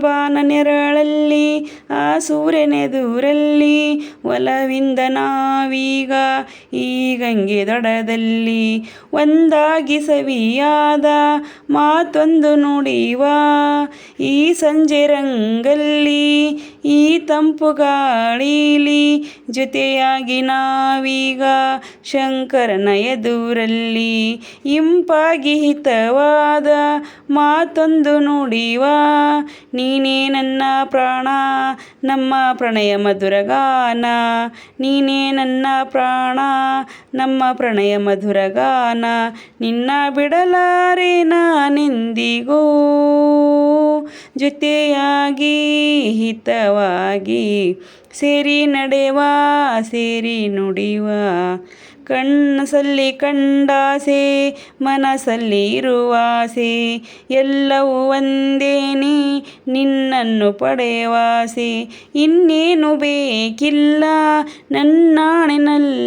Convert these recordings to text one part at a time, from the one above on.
ಬಾನ ನೆರಳಲ್ಲಿ ಆ ಸೂರ್ಯನೆದುರಲ್ಲಿ, ಒಲವಿಂದ ನಾವೀಗ ಈ ಗಂಗೆ ದಡದಲ್ಲಿ ಒಂದಾಗಿ ಸವಿಯಾದ ಮಾತೊಂದು ನುಡಿವ. ಈ ಸಂಜೆ ರಂಗಲ್ಲಿ, ಈ ತಂಪು ಗಾಳಿಲಿ ಜೊತೆಯಾಗಿ ನಾವೀಗ ಶಂಕರನ ಎದುರಲ್ಲಿ ಇಂಪಾಗಿ ಹಿತವಾದ ಮಾತೊಂದು ನುಡಿವ. ನೀನೇ ನನ್ನ ಪ್ರಾಣ, ನಮ್ಮ ಪ್ರಣಯ ಮಧುರ ಗಾನ. ನೀನೇ ನನ್ನ ಪ್ರಾಣ, ನಮ್ಮ ಪ್ರಣಯ ಮಧುರ ಗಾನ. ನಿನ್ನ ಬಿಡಲಾರೆ ನಾನೆಂದಿಗೂ ಜೊತೆಯಾಗಿ ಹಿತವಾಗಿ ಸೇರಿ ನಡೆವ, ಸೇರಿ ನುಡಿವ. ಕಣ್ಣಸಲ್ಲಿ ಕಂಡಾಸೆ ಮನಸ್ಸಲ್ಲಿ ಇರುವಾಸೆ, ಎಲ್ಲವೂ ಒಂದೇನೆ, ನಿನ್ನನ್ನು ಪಡೆಯುವಾಸೆ ಇನ್ನೇನು ಬೇಕಿಲ್ಲ, ನನ್ನಾಣೆನಲ್ಲ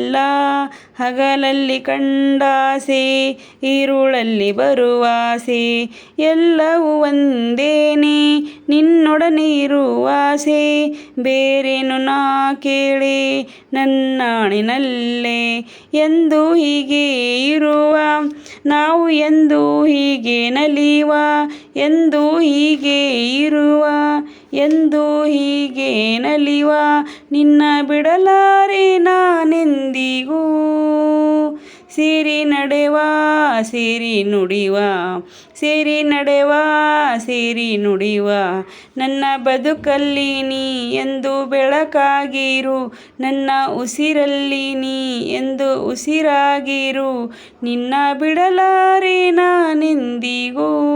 ಹಗಲಲ್ಲಿ ಕಂಡಾಸೆ ഇരുಳಲ್ಲಿ ಬರುವಾಸೆ, ಎಲ್ಲವೂ ಒಂದೇನೆ, ನಿನ್ನೊಡನೆ ಇರುವಾಸೆ. ಬೇರೇನು ನಾ ಕೇಳಿ, ನನ್ನಾಣಿನಲ್ಲೇ. ಎಂದು ಹೀಗೆ ಇರುವ, ನಾವು ಎಂದು ಹೀಗೆ ನಲಿವ, ಎಂದು ಹೀಗೆ ಇರುವ, ಎಂದು ಹೀಗೆ ನಲಿವ. ನಿನ್ನ ಬಿಡಲಾರೆ ನಾನೆಂದಿಗೂ ಸೇರಿ ನಡೆವ, ಸೇರಿ ನುಡಿವ. ಸೇರಿ ನಡೆವ, ಸೇರಿ ನುಡಿವ. ನನ್ನ ಬದುಕಲ್ಲಿ ನೀ ಎಂದು ಬೆಳಕಾಗಿರು. ನನ್ನ ಉಸಿರಲ್ಲಿ ನೀ ಎಂದು ಉಸಿರಾಗಿರು. ನಿನ್ನ ಬಿಡಲಾರೆ ನಾನೆಂದಿಗೂ?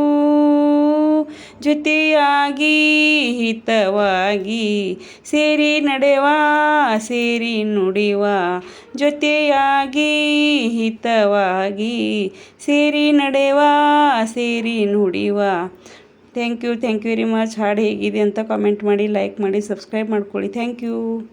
ಜೊತೆಯಾಗಿ ಹಿತವಾಗಿ ಸೇರಿ ನಡೆವ, ಸೇರಿ ನುಡಿವ. ಜೊತೆಯಾಗಿ ಹಿತವಾಗಿ ಸೇರಿ ನಡೆವ, ಸೇರಿ ನುಡಿವ. Thank you thank you very much ಹಾಡು ಹೇಗಿದೆ ಅಂತ ಕಾಮೆಂಟ್ ಮಾಡಿ ಲೈಕ್ ಮಾಡಿ ಸಬ್ಸ್ಕ್ರೈಬ್ ಮಾಡ್ಕೊಳ್ಳಿ. Thank you